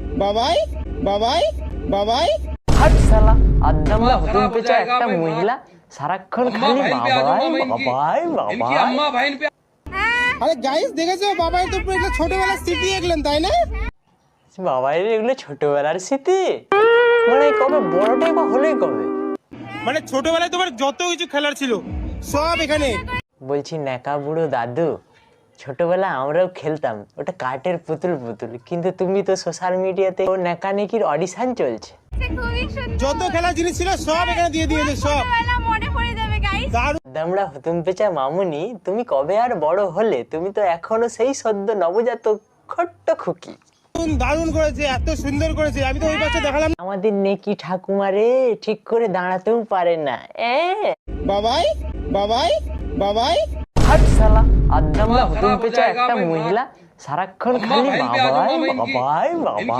বাবাই বাবাই বাবাই। হাট শালা আদ্দামরা হুতুম পেঁচা একটা মহিলা সারাক্ষণ খালি বাবাই বাবাই বাবাই। আরে গাইস দেখেছ? বাবাই তো পুরো ছোটবেলার স্মৃতি দেখলেন তাই না? বাবাই এগুলো ছোটবেলার স্মৃতি? মানে কবে বড়টাই বা হলোই কবে? মানে ছোটবেলায় তোমার যত কিছু খেলার ছিল সব এখানে। বলছি ন্যাকা বুড়ো দাদু ছোটবেলা আমরাও খেলতাম। ওটা কাঠের পুতুল পুতুল। কিন্তু তুমি তো সোশ্যাল মিডিয়াতে ও ন্যাকা নেকির অডিশন চলছে যত খেলার জিনিস ছিল সব এখানে দিয়ে দিয়েছে সব। ছোটবেলা মনে পড়ে যাবে গাইস দারুণ। দামড়া হুতুম পেঁচা মামুনি তুমি কবে আর বড় হলে? তুমি তো এখনও সেই সদ্য নবজাতক ছোট্ট খুকি। দারুণ করেছে এত সুন্দর করেছে। আমি তো ওই পাশে দেখালাম। আমাদের নেকি ঠাকুমারে ঠিক করে দাঁড়াতেও পারে না। এ! বাবাই বাবাই বাবাই। হাট শালা। আদ্দামরা হুতুম পেঁচা একটা মহিলা সারাক্ষণ খালি বাবাই বাবাই বাবা